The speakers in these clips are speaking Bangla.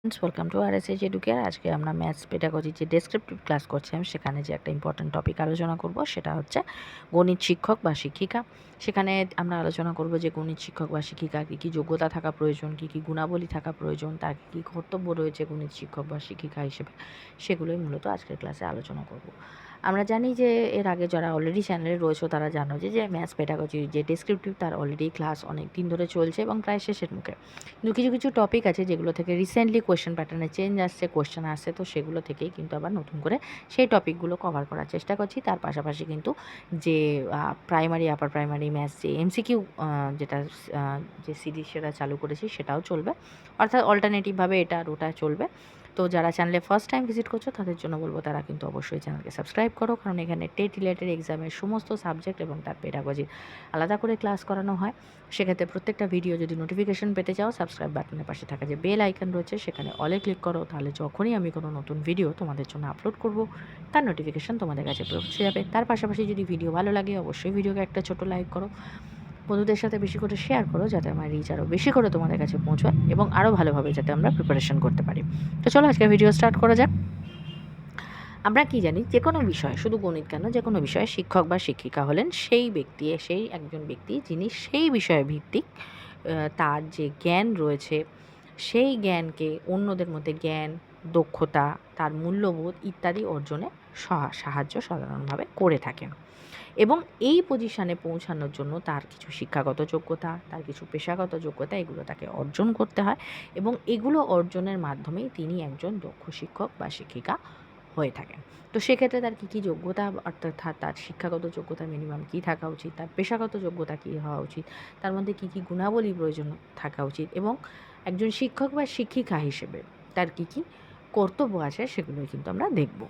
Friends welcome to R S H educare আজকে আমরা ম্যাথস পেডাগজি যে ডেসক্রিপটিভ ক্লাস করছিলাম সেখানে যে একটা ইম্পর্ট্যান্ট টপিক আলোচনা করব, সেটা হচ্ছে গণিত শিক্ষক বা শিক্ষিকা। সেখানে আমরা আলোচনা করব যে গণিত শিক্ষক বা শিক্ষিকা কী কী যোগ্যতা থাকা প্রয়োজন, কী কী গুণাবলী থাকা প্রয়োজন, তার কী কী কর্তব্য রয়েছে গণিত শিক্ষক বা শিক্ষিকা হিসেবে, সেগুলোই মূলত আজকের ক্লাসে আলোচনা করব। আমরা জানি যে এর আগে যারা অলরেডি চ্যানেলে রয়েছে, তারা জানো যে যে ম্যাথস পেডাগজি যে ডেসক্রিপটিভ তার অলরেডি ক্লাস অনেক দিন ধরে চলছে এবং প্রায় শেষের মুখে। কিন্তু কিছু কিছু টপিক আছে যেগুলো থেকে রিসেন্টলি কোয়েশ্চেন প্যাটার্নে চেঞ্জ আসছে কোয়েশ্চেন আসছে, তো সেগুলো থেকেই কিন্তু আবার নতুন করে সেই টপিকগুলো কভার করার চেষ্টা করছি। তার পাশাপাশি কিন্তু যে প্রাইমারি আপার প্রাইমারি ম্যাথস, যে এমসিকিউ যেটা যে সিরিজ সেটা চালু করেছি সেটাও চলবে। অর্থাৎ অল্টারনেটিভভাবে এটা আর ওটা চলবে। তো যারা চ্যানেলে ফার্স্ট টাইম ভিজিট করছ, তাদের জন্য বলব তারা কিন্তু অবশ্যই চ্যানেলকে সাবস্ক্রাইব করো। কারণ এখানে টেট রিলেটেড এক্সামের সমস্ত সাবজেক্ট এবং তার পেডাগজির আলাদা করে ক্লাস করানো হয়। সেক্ষেত্রে প্রত্যেকটা ভিডিও যদি নোটিফিকেশন পেতে চাও সাবস্ক্রাইব বাটনের পাশে থাকা যে বেল আইকন রয়েছে, সেখানে অলে ক্লিক করো। তাহলে যখনই আমি কোনো নতুন ভিডিও তোমাদের জন্য আপলোড করব, তার নোটিফিকেশন তোমাদের কাছে পৌঁছে যাবে। তার পাশাপাশি যদি ভিডিও ভালো লাগে, অবশ্যই ভিডিওকে একটা ছোট লাইক করো। বন্ধুদের সাথে বেশি করে শেয়ার করো যাতে আমার রিচ আরও বেশি করে তোমাদের কাছে পৌঁছায় এবং আরও ভালোভাবে যাতে আমরা প্রিপারেশন করতে পারি। তো চলো আজকে ভিডিও স্টার্ট করা যাক। আমরা কি জানি, যে কোনো বিষয়, শুধু গণিত কেন, যে কোনো বিষয়ে শিক্ষক বা শিক্ষিকা হলেন সেই ব্যক্তি, সেই একজন ব্যক্তি যিনি সেই বিষয়ে ভিত্তিক তার যে জ্ঞান রয়েছে, সেই জ্ঞানকে অন্যদের মধ্যে জ্ঞান, দক্ষতা, তার মূল্যবোধ ইত্যাদি অর্জনে সাহায্য সাধারণভাবে করে থাকেন। এবং এই পজিশানে পৌঁছানোর জন্য তার কিছু শিক্ষাগত যোগ্যতা, তার কিছু পেশাগত যোগ্যতা, এগুলো তাকে অর্জন করতে হয় এবং এগুলো অর্জনের মাধ্যমেই তিনি একজন দক্ষ শিক্ষক বা শিক্ষিকা হয়ে থাকেন। তো সেক্ষেত্রে তার কী কী যোগ্যতা, অর্থাৎ তার- শিক্ষাগত যোগ্যতা মিনিমাম কী থাকা উচিত, তার পেশাগত যোগ্যতা কী হওয়া উচিত, তার মধ্যে কী কী গুণাবলী প্রয়োজন থাকা উচিত এবং একজন শিক্ষক বা শিক্ষিকা হিসেবে তার কী কী কর্তব্য আছে সেগুলোই কিন্তু আমরা দেখব।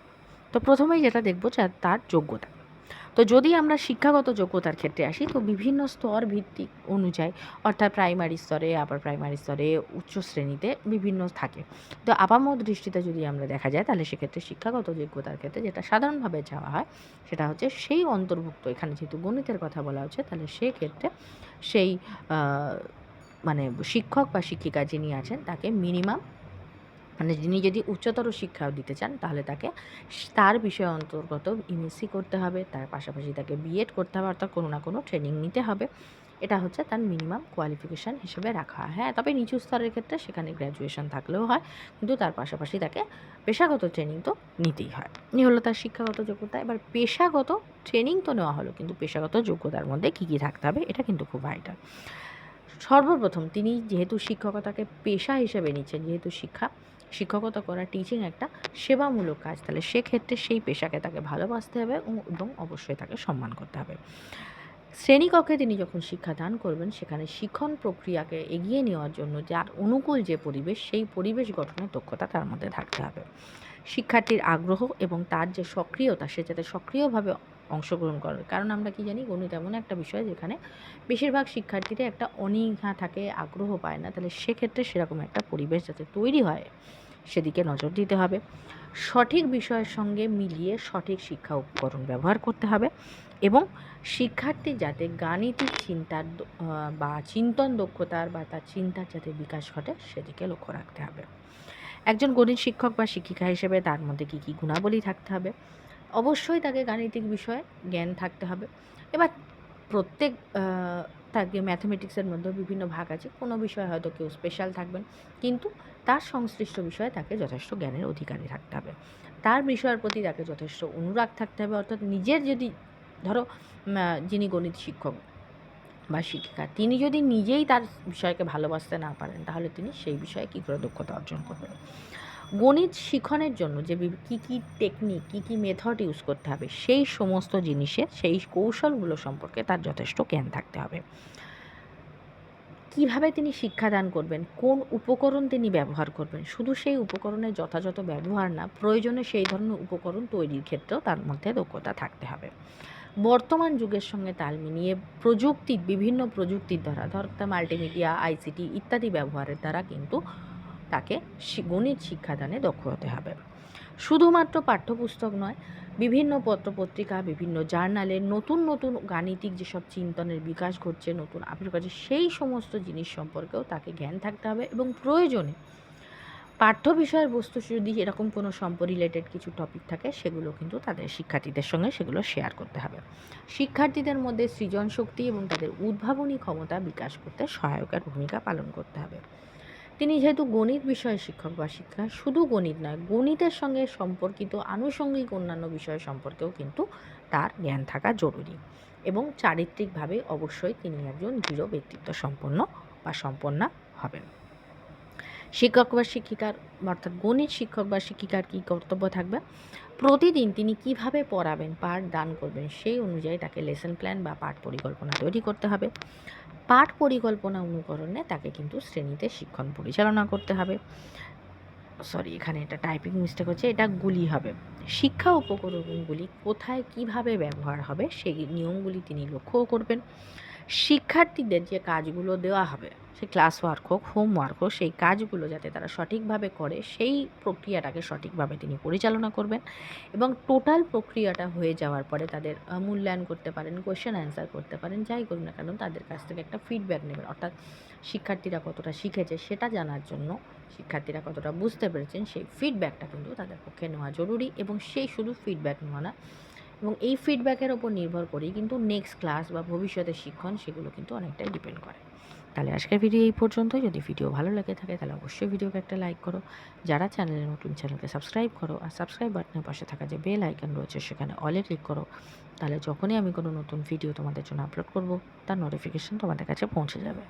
তো প্রথমেই যেটা দেখব তার যোগ্যতা। তো যদি আমরা শিক্ষাগত যোগ্যতার ক্ষেত্রে আসি, তো বিভিন্ন স্তর ভিত্তিক অনুযায়ী, অর্থাৎ প্রাইমারি স্তরে আবার প্রাইমারি স্তরে, উচ্চ শ্রেণীতে বিভিন্ন থাকে। তো আপামর দৃষ্টিতে যদি আমরা দেখা যায়, তাহলে সেক্ষেত্রে শিক্ষাগত যোগ্যতার ক্ষেত্রে যেটা সাধারণভাবে যাওয়া হয়, সেটা হচ্ছে সেই অন্তর্ভুক্ত, এখানে যেহেতু গণিতের কথা বলা হচ্ছে, তাহলে সেক্ষেত্রে সেই মানে শিক্ষক বা শিক্ষিকা যিনি আছেন, তাকে মিনিমাম মানে যিনি যদি উচ্চতর শিক্ষা দিতে চান, তাহলে তাকে তার বিষয় অন্তর্গত এমএসসি করতে হবে, তার পাশাপাশি তাকে বিএড করতে হবে, অর্থাৎ কোনো না কোনো ট্রেনিং নিতে হবে। এটা হচ্ছে তার মিনিমাম কোয়ালিফিকেশান হিসেবে রাখা। হয় হ্যাঁ তবে নিচু স্তরের ক্ষেত্রে সেখানে গ্র্যাজুয়েশন থাকলেও হয়, কিন্তু তার পাশাপাশি তাকে পেশাগত ট্রেনিং তো নিতেই হয়। এই হলো তার শিক্ষাগত যোগ্যতা। এবার পেশাগত ট্রেনিং তো নেওয়া হলো, কিন্তু পেশাগত যোগ্যতার মধ্যে কী কী থাকতে হবে, এটা কিন্তু খুব ভাইটাল সর্বপ্রথম তিনি যেহেতু শিক্ষকতাকে পেশা হিসেবে নিচ্ছেন, যেহেতু শিক্ষা শিক্ষকতা করা টিচিং একটা সেবামূলক কাজ। তাহলে সেক্ষেত্রে সেই পেশাকে তাকে ভালোবাসতে হবে এবং অবশ্যই তাকে সম্মান করতে হবে। শ্রেণীকক্ষে তিনি যখন শিক্ষাদান করবেন, সেখানে শিক্ষণ প্রক্রিয়াকে এগিয়ে নেওয়ার জন্য যার অনুকূল যে পরিবেশ, সেই পরিবেশ গঠনের দক্ষতা তার মধ্যে থাকতে হবে। শিক্ষার্থীর আগ্রহ এবং তার যে সক্রিয়তা, সে যাতে সক্রিয়ভাবে অংশগ্রহণ করে কারণ আমরা কি জানি, গণিত এমন একটা বিষয় যেখানে বেশিরভাগ শিক্ষার্থীরা একটা অনীহা থাকে, আগ্রহ পায় না। তাহলে সেক্ষেত্রে সেরকম একটা পরিবেশ যাতে তৈরি হয়, সেদিকে নজর দিতে হবে। সঠিক বিষয়ের সঙ্গে মিলিয়ে সঠিক শিক্ষা উপকরণ ব্যবহার করতে হবে এবং শিক্ষার্থী যাতে গাণিতিক চিন্তার বা চিন্তন দক্ষতার বা তার চিন্তার যাতে বিকাশ ঘটে, সেদিকে লক্ষ্য রাখতে হবে। একজন গণিত শিক্ষক বা শিক্ষিকা হিসেবে তার মধ্যে কী কী গুণাবলী থাকতে হবে? অবশ্যই তাকে গাণিতিক বিষয়ে জ্ঞান থাকতে হবে। এবার প্রত্যেক তাকে ম্যাথমেটিক্সের মধ্যে বিভিন্ন ভাগ আছে। কোনো বিষয়ে হয়তো কেউ স্পেশাল থাকবেন, কিন্তু তার সংশ্লিষ্ট বিষয়ে তাকে যথেষ্ট জ্ঞানের অধিকারী থাকতে হবে। তার বিষয়ের প্রতি তাকে যথেষ্ট অনুরাগ থাকতে হবে। অর্থাৎ নিজের যদি, ধরো যিনি গণিত শিক্ষক বা শিক্ষিকা, তিনি যদি নিজেই তার বিষয়কে ভালোবাসতে না পারেন, তাহলে তিনি সেই বিষয়ে কী করে দক্ষতা অর্জন করবেন? গণিত শিখনের জন্য যে কী কী টেকনিক কী কী মেথড ইউজ করতে হবে, সেই সমস্ত জিনিসের সেই কৌশলগুলো সম্পর্কে তার যথেষ্ট জ্ঞান থাকতে হবে। কীভাবে তিনি শিক্ষাদান করবেন, কোন উপকরণ তিনি ব্যবহার করবেন, শুধু সেই উপকরণের যথাযথ ব্যবহার না, প্রয়োজনে সেই ধরনের উপকরণ তৈরির ক্ষেত্রেও তার মধ্যে দক্ষতা থাকতে হবে। বর্তমান যুগের সঙ্গে তাল মিলিয়ে প্রযুক্তি, বিভিন্ন প্রযুক্তির দ্বারা ধরতে মাল্টিমিডিয়া আইসিটি ইত্যাদি ব্যবহারের দ্বারা কিন্তু তাকে গণিত শিক্ষাদানে দক্ষ হতে হবে। শুধুমাত্র পাঠ্যপুস্তক নয়, বিভিন্ন পত্রপত্রিকা, বিভিন্ন জার্নালে নতুন নতুন গাণিতিক যেসব চিন্তনের বিকাশ ঘটছে, নতুন আবির্ভাব সেই সমস্ত জিনিস সম্পর্কেও তাকে জ্ঞান থাকতে হবে এবং প্রয়োজনে পাঠ্য বিষয়ের বস্তু যদি এরকম কোনো সম্প রিলেটেড কিছু টপিক থাকে, সেগুলো কিন্তু তাদের শিক্ষার্থীদের সঙ্গে সেগুলো শেয়ার করতে হবে। শিক্ষার্থীদের মধ্যে সৃজন শক্তি এবং তাদের উদ্ভাবনী ক্ষমতা বিকাশ করতে সহায়কের ভূমিকা পালন করতে হবে। তিনি যেহেতু গণিত বিষয়ে শিক্ষক বা শিক্ষা, শুধু গণিত নয়, গণিতের সঙ্গে সম্পর্কিত আনুষঙ্গিক অন্যান্য বিষয় সম্পর্কেও কিন্তু তার জ্ঞান থাকা জরুরি এবং চারিত্রিকভাবে অবশ্যই তিনি একজন দৃঢ় ব্যক্তিত্ব সম্পন্ন বা সম্পন্না হবেন। শিক্ষক বা শিক্ষিকার, অর্থাৎ গণিত শিক্ষক বা শিক্ষিকার কী কর্তব্য থাকবে? প্রতিদিন তিনি কীভাবে পড়াবেন, পাঠ দান করবেন, সেই অনুযায়ী তাকে লেসন প্ল্যান বা পাঠ পরিকল্পনা তৈরি করতে হবে। পাঠ পরিকল্পনা অনুকরণে তাকে কিন্তু শ্রেণীতে শিক্ষণ পরিচালনা করতে হবে। সরি এখানে এটা টাইপিং মিস্টেক হচ্ছে, এটা গুলি হবে। শিক্ষা উপকরণগুলি কোথায় কীভাবে ব্যবহার হবে, সেই নিয়মগুলি তিনি লক্ষ্যও করবেন। শিক্ষার্থীদের যে কাজগুলো দেওয়া হবে, সে ক্লাস ওয়ার্ক হোক হোমওয়ার্ক হোক, সেই কাজগুলো যাতে তারা সঠিকভাবে করে, সেই প্রক্রিয়াটাকে সঠিকভাবে তিনি পরিচালনা করবেন এবং টোটাল প্রক্রিয়াটা হয়ে যাওয়ার পরে তাদের মূল্যায়ন করতে পারেন কোয়েশ্চেন অ্যান্সার করতে পারেন, যাই করুন না কেন তাদের কাছ থেকে একটা ফিডব্যাক নেবেন। অর্থাৎ শিক্ষার্থীরা কতটা শিখেছে সেটা জানার জন্য শিক্ষার্থীরা কতটা বুঝতে পেরেছেন, সেই ফিডব্যাকটা কিন্তু তাদের পক্ষে নেওয়া জরুরি এবং সেই শুধু ফিডব্যাক নেওয়া না এবং এই ফিডব্যাকের ওপর নির্ভর করেই কিন্তু নেক্সট ক্লাস বা ভবিষ্যতের শিক্ষণ সেগুলো কিন্তু অনেকটাই ডিপেন্ড করে। তাহলে আজকের ভিডিও এই পর্যন্ত যদি ভিডিও ভালো লাগে থাকে, তাহলে অবশ্যই ভিডিওকে একটা লাইক করো। যারা চ্যানেলে নতুন চ্যানেলকে সাবস্ক্রাইব করো আর সাবস্ক্রাইব বাটনের পাশে থাকা যে বেল আইকন রয়েছে, সেখানে অলে ক্লিক করো। তাহলে যখনই আমি কোনো নতুন ভিডিও তোমাদের জন্য আপলোড করব, তার নোটিফিকেশন তোমাদের কাছে পৌঁছে যাবে।